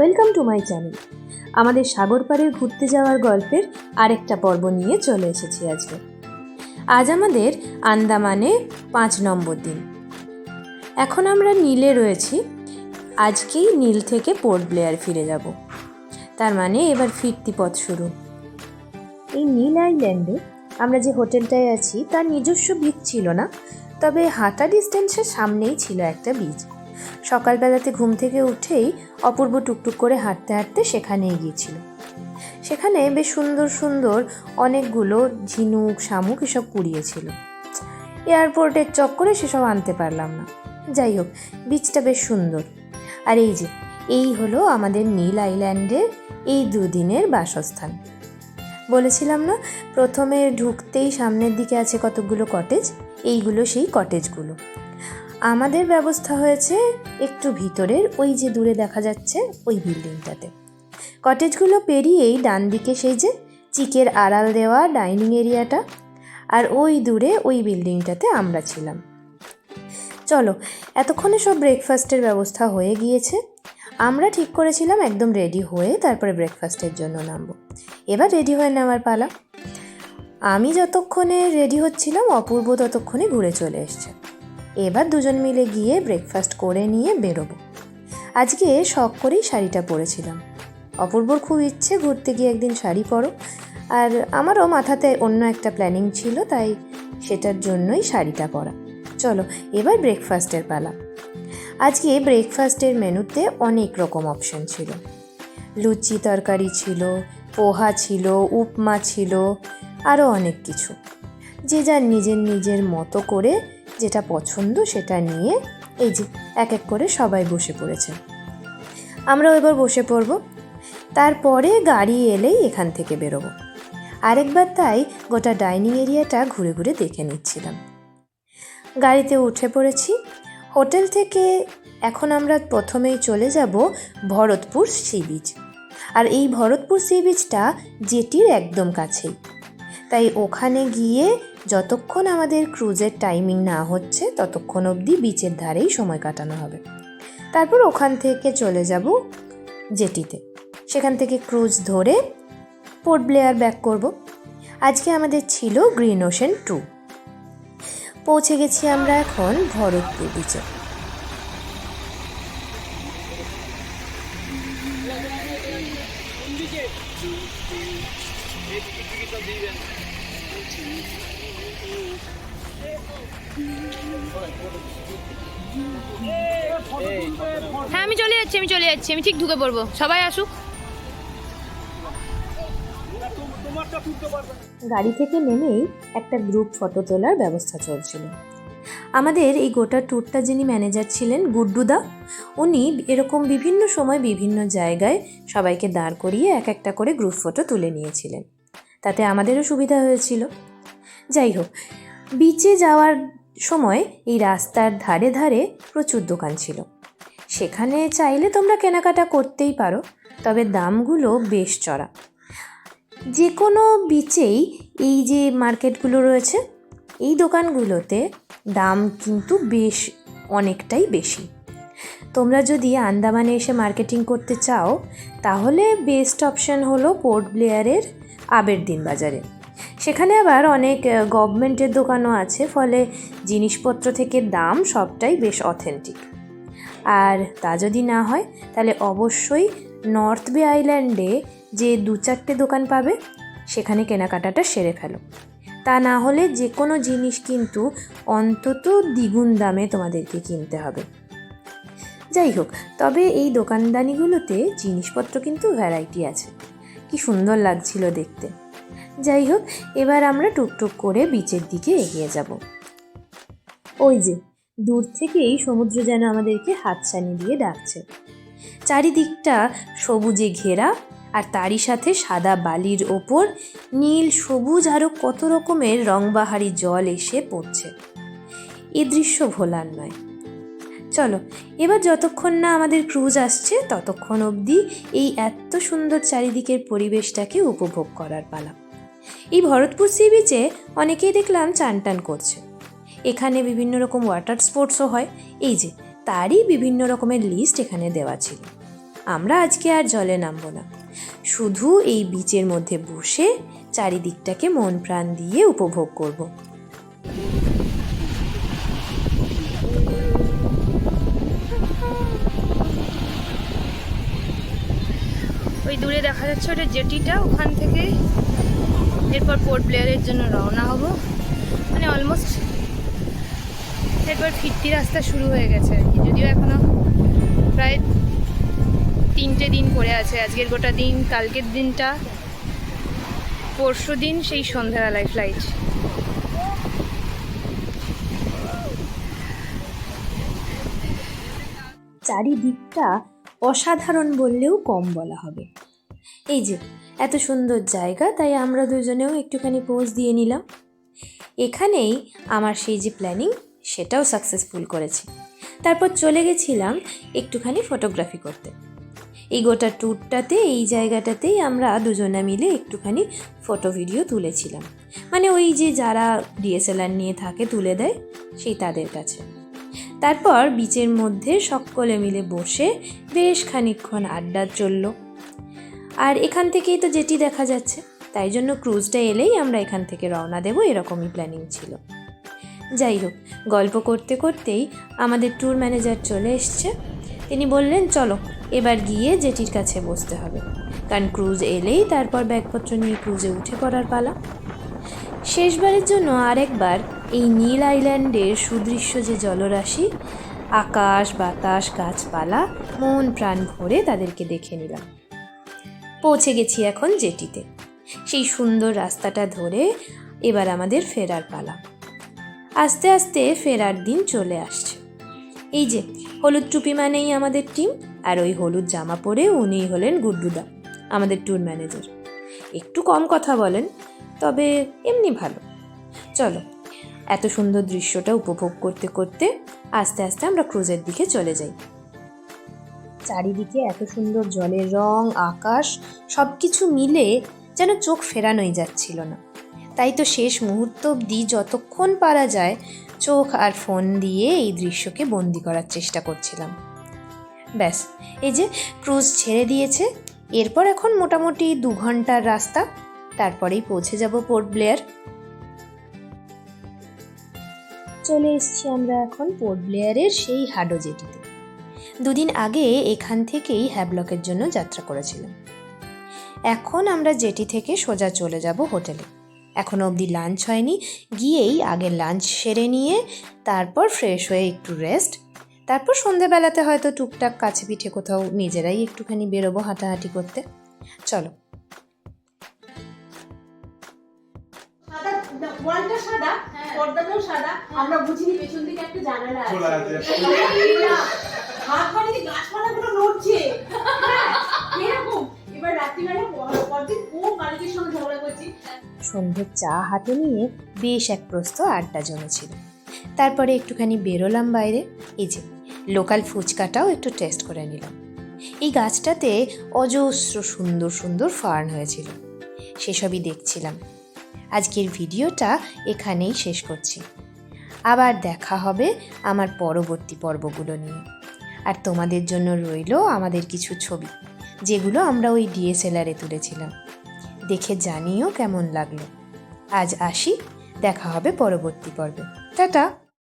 Welcome to my channel. আমাদের সাগর পাড়ে ঘুরতে যাওয়ার গল্পের আরেকটা পর্ব নিয়ে চলে এসেছি আজকে। আজ আমাদের আন্দামানে পাঁচ নম্বর দিন। এখন আমরা নীলে রয়েছি। আজকেই নীল থেকে পোর্ট ব্লেয়ার ফিরে যাব। তার মানে এবার ফিরতি পথ শুরু। এই নীল আইল্যান্ডে আমরা যে হোটেলটায় আছি, তার নিজস্ব বিচ ছিল না, তবে হাঁটা ডিস্টেন্সের সামনেই ছিল একটা বিচ সকালবেলাতে ঘুম থেকে উঠেই অপূর্ব টুকটুক করে হাঁটতে হাঁটতে সেখানেই গিয়েছিল সেখানে বেশ সুন্দর সুন্দর অনেকগুলো ঝিনুক, শামুক এসব কুড়িয়েছিল। এয়ারপোর্টের চক্করে সেসব আনতে পারলাম না। যাই হোক বিচটা বেশ সুন্দর। আর এই যে, এই হলো আমাদের নীল আইল্যান্ডের এই দুদিনের বাসস্থান। বলেছিলাম না, প্রথমে ঢুকতেই সামনের দিকে আছে কতগুলো কটেজ এইগুলো সেই কটেজগুলো আমাদের ব্যবস্থা হয়েছে একটু ভিতরের ওই যে দূরে দেখা যাচ্ছে ওই বিল্ডিংটাতে। কটেজগুলো পেরিয়েই ডান দিকে সেই যে চিকের আড়াল দেওয়া ডাইনিং এরিয়াটা, আর ওই দূরে ওই বিল্ডিংটাতে আমরা ছিলাম। চলো, এতক্ষণে সব ব্রেকফাস্টের ব্যবস্থা হয়ে গিয়েছে। আমরা ঠিক করেছিলাম একদম রেডি হয়ে তারপরে ব্রেকফাস্টের জন্য নামবো। এবার রেডি হয়ে নেওয়ার পালা। আমি যতক্ষণে রেডি হচ্ছিলাম, অপূর্ব ততক্ষণে ঘুরে চলে এসছে। এবার দুজন মিলে গিয়ে ব্রেকফাস্ট করে নিয়ে বেরোবো। আজকে শখ করেই শাড়িটা পরেছিলাম। অপূর্বর খুব ইচ্ছে ঘুরতে গিয়ে একদিন শাড়ি পরো। আর আমারও মাথাতে অন্য একটা প্ল্যানিং ছিল, তাই সেটার জন্যই শাড়িটা পরা। চলো, এবার ব্রেকফাস্টের পালা। আজকে ব্রেকফাস্টের মেনুতে অনেক রকম অপশন ছিল। লুচি তরকারি ছিল, পোহা ছিল, উপমা ছিল আরও অনেক কিছু। যে যার নিজের নিজের মতো করে যেটা পছন্দ সেটা নিয়ে এই যে এক এক করে সবাই বসে পড়েছে। আমরাও এবার বসে পড়ব। তারপরে গাড়ি এলেই এখান থেকে বেরোবো। আরেকবার তাই গোটা ডাইনিং এরিয়াটা ঘুরে ঘুরে দেখে নিচ্ছিলাম। গাড়িতে উঠে পড়েছি। হোটেল থেকে এখন আমরা প্রথমেই চলে যাব ভরতপুর সি বিচ। আর এই ভরতপুর সি বিচটা জেটির একদম কাছেই। তাই ওখানে গিয়ে যতক্ষণ আমাদের ক্রুজের টাইমিং না হচ্ছে, ততক্ষণ অবধি বিচের ধারেই সময় কাটানো হবে। তারপর ওখান থেকে চলে যাব জেটিতে। সেখান থেকে ক্রুজ ধরে পোর্ট ব্লেয়ার ব্যাক করব। আজকে আমাদের ছিল গ্রিন ওশেন টু। পৌঁছে গেছি আমরা এখন ভরতপুর বিচে হ্যাঁ আমি চলে যাচ্ছি, আমি চলে যাচ্ছি, আমি ঠিক ঢুকে পড়ব। সবাই আসুক। গাড়ি থেকে নেমেই একটা গ্রুপ ফটো তোলার ব্যবস্থা চলছিল। আমাদের এই গোটা ট্যুরটা যিনি ম্যানেজার ছিলেন গুড্ডুদা উনি এরকম বিভিন্ন সময় বিভিন্ন জায়গায় সবাইকে দাঁড় করিয়ে এক একটা করে গ্রুপ ফটো তুলে নিয়েছিলেন। তাতে আমাদেরও সুবিধা হয়েছিল। যাই হোক বিচে যাওয়ার সময় এই রাস্তার ধারে ধারে প্রচুর দোকান ছিল। সেখানে চাইলে তোমরা কেনাকাটা করতেই পারো, তবে দামগুলো বেশ চড়া। যে কোনো বিচেই এই যে মার্কেটগুলো রয়েছে, এই দোকানগুলোতে দাম কিন্তু বেশ, অনেকটাই বেশি। তোমরা যদি আন্দামানে এসে মার্কেটিং করতে চাও, তাহলে বেস্ট অপশন হলো পোর্ট ব্লেয়ারের আবের দিন বাজারে সেখানে আবার অনেক গভর্নমেন্টের দোকানও আছে, ফলে জিনিসপত্র থেকে দাম সবটাই বেশ অথেন্টিক আর তা যদি না হয়, তাহলে অবশ্যই নর্থ বে আইল্যান্ডে যে দু চারটে দোকান পাবে, সেখানে কেনাকাটাটা সেরে ফেলো। তা না হলে যে কোনো জিনিস কিন্তু অন্তত দ্বিগুণ দামে তোমাদেরকে কিনতে হবে। যাই হোক, তবে এই দোকানদানিগুলোতে জিনিসপত্র কিন্তু ভ্যারাইটি আছে। কি সুন্দর লাগছিল দেখতে। যাই হোক, এবার আমরা টুকটুক করে বিচের দিকে এগিয়ে যাব। ওই যে, দূর থেকেই সমুদ্র যেন আমাদেরকে হাত হাতছানি দিয়ে ডাকছে। চারিদিকটা সবুজে ঘেরা আর তারই সাথে সাদা বালির ওপর নীল, সবুজ আরও কত রকমের রংবাহারি জল এসে পড়ছে। এ দৃশ্য ভোলার নয়। চলো, এবার যতক্ষণ না আমাদের ক্রুজ আসছে, ততক্ষণ অবধি এই এত সুন্দর চারিদিকের পরিবেশটাকে উপভোগ করার পালা। এই ভরতপুর সি বিচে অনেকেই দেখলাম চান টান করছে। এখানে বিভিন্ন রকম ওয়াটার স্পোর্টসও হয়। এই যে, তারই বিভিন্ন রকমের লিস্ট এখানে দেওয়া ছিল। আমরা আজকে আর জলে নামবো না। শুধু এই বিচের মধ্যে বসে চারিদিকটাকে মন প্রাণ দিয়ে উপভোগ করব। ওই দূরে দেখা যাচ্ছে ওটা জেটিটা, ওখান থেকে এরপর পোর্ট প্লেয়ারের জন্য রওনা হব। মানে অলমোস্ট এরপর ফিরতি রাস্তা শুরু হয়ে গেছে আর কি। যদিও এখনও প্রায় তিনটে দিন পড়ে আছে। আজকের গোটা দিন, কালকের দিনটা, পরশু দিন সেই সন্ধ্যাবেলায় ফ্লাইট চারিদিকটা অসাধারণ বললেও কম বলা হবে। এই যে এত সুন্দর জায়গা, তাই আমরা দুজনেও একটুখানি পোজ দিয়ে নিলাম। এখানেই আমার সেই যে প্ল্যানিং সেটাও সাকসেসফুল করেছি। তারপর চলে গেছিলাম একটুখানি ফটোগ্রাফি করতে। এই গোটা ট্যুরটাতে এই জায়গাটাতেই আমরা দুজনা মিলে একটুখানি ফটো ভিডিও তুলেছিলাম। মানে ওই যে যারা ডিএসএলআর নিয়ে থাকে, তুলে দেয়, সেই তাদের কাছে। তারপর বিচের মধ্যে সকলে মিলে বসে বেশ খানিকক্ষণ আড্ডা চলল। আর এখান থেকেই তো জেটি দেখা যাচ্ছে, তাই জন্য ক্রুজটা এলেই আমরা এখান থেকে রওনা দেব, এরকমই প্ল্যানিং ছিল। যাই হোক, গল্প করতে করতেই আমাদের ট্যুর ম্যানেজার চলে এসছে। তিনি বললেন, চলো, এবার গিয়ে জেটির কাছে বসতে হবে। কারণ ক্রুজ এলেই তারপর ব্যাগপত্র নিয়ে ক্রুজে উঠে পড়ার পালা। শেষবারের জন্য আরেকবার এই নীল আইল্যান্ডের সুদৃশ্য যে জলরাশি, আকাশ, বাতাস, গাছপালা, মন, প্রাণ ভরে তাদেরকে দেখে নিলাম। পৌঁছে গেছি এখন জেটিতে। সেই সুন্দর রাস্তাটা ধরে এবার আমাদের ফেরার পালা। আস্তে আস্তে ফেরার দিন চলে আসছে। এই যে, হলুদ টুপি মানেই আমাদের টিম, আর ওই হলুদ জামা পরে উনিই হলেন গুড্ডুদা, আমাদের ট্যুর ম্যানেজার। একটু কম কথা বলেন, তবে এমনি ভালো। চলো, এত সুন্দর দৃশ্যটা উপভোগ করতে করতে আস্তে আস্তে আমরা ক্রুজের দিকে চলে যাই। চারিদিকে এত সুন্দর জলের রং, আকাশ সব কিছু মিলে যেন চোখ ফেরানোই যাচ্ছিল না। তাই তো শেষ মুহূর্ত অবধি যতক্ষণ পারা যায় চোখ আর ফোন দিয়ে এই দৃশ্যকে বন্দি করার চেষ্টা করছিলাম। ব্যাস, এই যে ক্রুজ ছেড়ে দিয়েছে, এরপর এখন মোটামুটি দু ঘণ্টার রাস্তা, তারপরেই পৌঁছে যাব পোর্ট ব্লেয়ার। চলে এসছি আমরা এখন পোর্ট ব্লেয়ারের সেই হাডো জেটিতে। দুদিন আগে এখান থেকেই হ্যাবলকের জন্য যাত্রা করেছিলাম। এখন আমরা জেটি থেকে সোজা চলে যাব হোটেলে। এখনও অবধি লাঞ্চ হয়নি গিয়েই আগে লাঞ্চ সেরে নিয়ে তারপর ফ্রেশ হয়ে একটু রেস্ট তারপর সন্ধেবেলাতে হয়তো টুকটাক কাছে পিঠে কোথাও নিজেরাই একটুখানি বেরোবো হাঁটাহাঁটি করতে। চলো। সাদা ওয়ালটা সাদা পর্দাটাও সাদা আমরা বুঝিনি পেছন দিকে একটা জানালা আছে। হাত গাছপালাগুলো নড়ছে। হ্যাঁ, এরকম। এবার রাত্রিবেলা পরদিন ও মালিকের সঙ্গে ঝগড়া করছি। সন্ধ্যের চা হাতে নিয়ে বেশ এক প্রস্ত আড্ডা জমেছিল। তারপরে একটুখানি বেরোলাম বাইরে। এই যে লোকাল ফুচকাটাও একটু টেস্ট করে নিলাম। এই গাছটাতে অজস্র সুন্দর সুন্দর ফার্ন হয়েছিল। সেসবই দেখছিলাম। আজকের ভিডিওটা এখানেই শেষ করছি। আবার দেখা হবে আমার পরবর্তী পর্বগুলো নিয়ে। আর তোমাদের জন্য রইল আমাদের কিছু ছবি, যেগুলো আমরা ওই ডিএসএলআরে তুলেছিলাম। দেখে জানিও কেমন লাগল। আজ আসি, দেখা হবে পরবর্তী পর্বে। টাটা!